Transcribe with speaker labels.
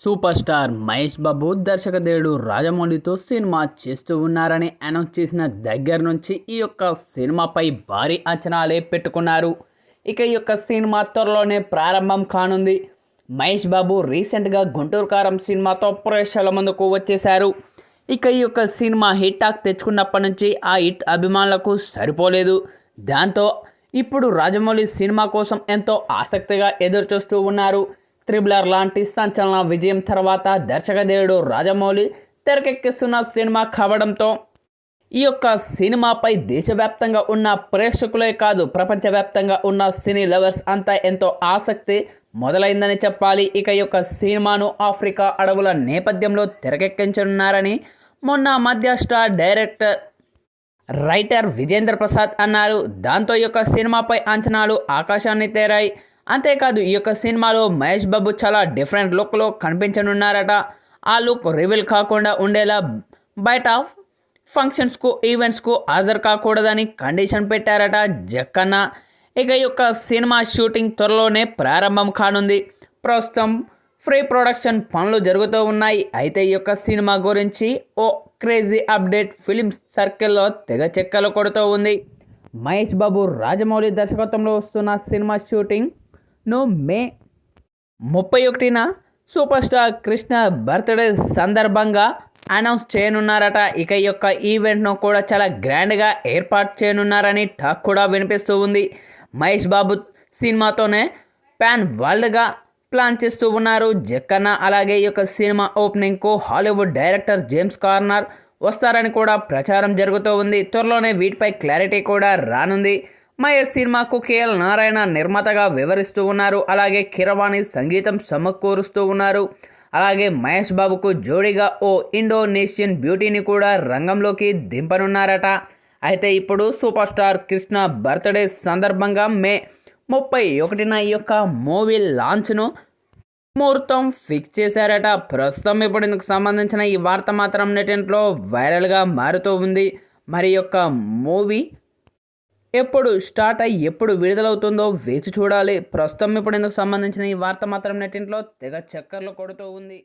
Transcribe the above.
Speaker 1: Super star Mahesh Babu దర్శకదేవుడు రాజమౌళితో cinema చేస్తూ ఉన్నారని అనౌన్స్ చేసిన దగ్గర నుంచి ఈ యొక్క సినిమాపై భారీ అంచనాలే పెట్టుకున్నారు. ఇక ఈ యొక్క సినిమా త్వరలోనే ప్రారంభం కానుంది. మహేష్ బాబు రీసెంట్గా గుంటూరు కారం సినిమాతో ప్రేక్షకుల ముందుకు వచ్చేశారు. ఇక ఈ యొక్క సినిమా హిట్ టాక్ తెచ్చుకున్నప్పటి నుంచి ఆ హిట్ అభిమానులకు సరిపోలేదు. దాంతో ఇప్పుడు రాజమౌళి సినిమా కోసం ఎంతో ఆసక్తిగా ఎదురు చూస్తూ ఉన్నారు. త్రిబులర్ లాంటి సంచలన విజయం తర్వాత దర్శకదేవుడు రాజమౌళి తెరకెక్కిస్తున్న సినిమా కావడంతో ఈ యొక్క సినిమాపై దేశవ్యాప్తంగా ఉన్న ప్రేక్షకులే కాదు ప్రపంచవ్యాప్తంగా ఉన్న సినీ లవర్స్ అంతా ఎంతో ఆసక్తి మొదలైందని చెప్పాలి. ఇక ఈ యొక్క సినిమాను ఆఫ్రికా అడవుల నేపథ్యంలో తెరకెక్కించనున్నారని మొన్న మధ్య star director writer Vijendra Prasad అన్నారు. దాంతో ఈ యొక్క సినిమాపై అంచనాలు ఆకాశాన్ని తేరాయి. అంతేకాదు ఈ యొక్క సినిమాలో మహేష్ బాబు చాలా డిఫరెంట్ లుక్లో కనిపించనున్నారట. ఆ లుక్ రివీల్ కాకుండా ఉండేలా బయట ఫంక్షన్స్కు ఈవెంట్స్కు హాజరు కాకూడదని కండిషన్ పెట్టారట జక్కన్న. ఇక ఈ యొక్క సినిమా షూటింగ్ త్వరలోనే ప్రారంభం కానుంది. ప్రస్తుతం ఫ్రీ ప్రొడక్షన్ పనులు జరుగుతూ ఉన్నాయి. అయితే ఈ యొక్క సినిమా గురించి ఓ క్రేజీ అప్డేట్ ఫిలిం సర్కిల్లో తెగ చెక్కలు కొడుతూ ఉంది. మహేష్ బాబు రాజమౌళి దర్శకత్వంలో వస్తున్న సినిమా షూటింగ్ ను మే. ముప్పై ఒకటిన సూపర్ స్టార్ కృష్ణ బర్త్డే సందర్భంగా అనౌన్స్ చేయనున్నారట. ఇక యొక్క ఈవెంట్ను కూడా చాలా గ్రాండ్గా ఏర్పాటు చేయనున్నారని టాక్ కూడా వినిపిస్తూ ఉంది. మహేష్ బాబు సినిమాతోనే ప్యాన్ వరల్డ్గా ప్లాన్ చేస్తూ ఉన్నారు. జక్కన్న అలాగే ఈ యొక్క సినిమా ఓపెనింగ్కు హాలీవుడ్ డైరెక్టర్ జేమ్స్ కార్నర్ వస్తారని కూడా ప్రచారం జరుగుతూ ఉంది. త్వరలోనే వీటిపై క్లారిటీ కూడా రానుంది. మహేష్ సినిమాకు కేఎల్ నారాయణ నిర్మాతగా వివరిస్తూ ఉన్నారు. అలాగే కిరవాణి సంగీతం సమకూరుస్తూ ఉన్నారు. అలాగే మహేష్ బాబుకు జోడీగా ఓ ఇండోనేషియన్ బ్యూటీని కూడా రంగంలోకి దింపనున్నారట. అయితే ఇప్పుడు సూపర్ స్టార్ కృష్ణ బర్త్డే సందర్భంగా మే ముప్పై ఒకటిన ఈ యొక్క మూవీ లాంచ్ను ముహూర్తం ఫిక్స్ చేశారట. ప్రస్తుతం ఇప్పుడు ఇందుకు సంబంధించిన ఈ వార్త మాత్రం నెటింట్లో వైరల్గా మారుతూ ఉంది. మరి యొక్క మూవీ ఎప్పుడు స్టార్ట్ అయ్యి ఎప్పుడు విడుదలవుతుందో వేచి చూడాలి. ప్రస్తుతం ఇప్పుడు ఇందుకు సంబంధించిన ఈ వార్త మాత్రం నెట్టింట్లో తెగ చక్కర్లు కొడుతూ ఉంది.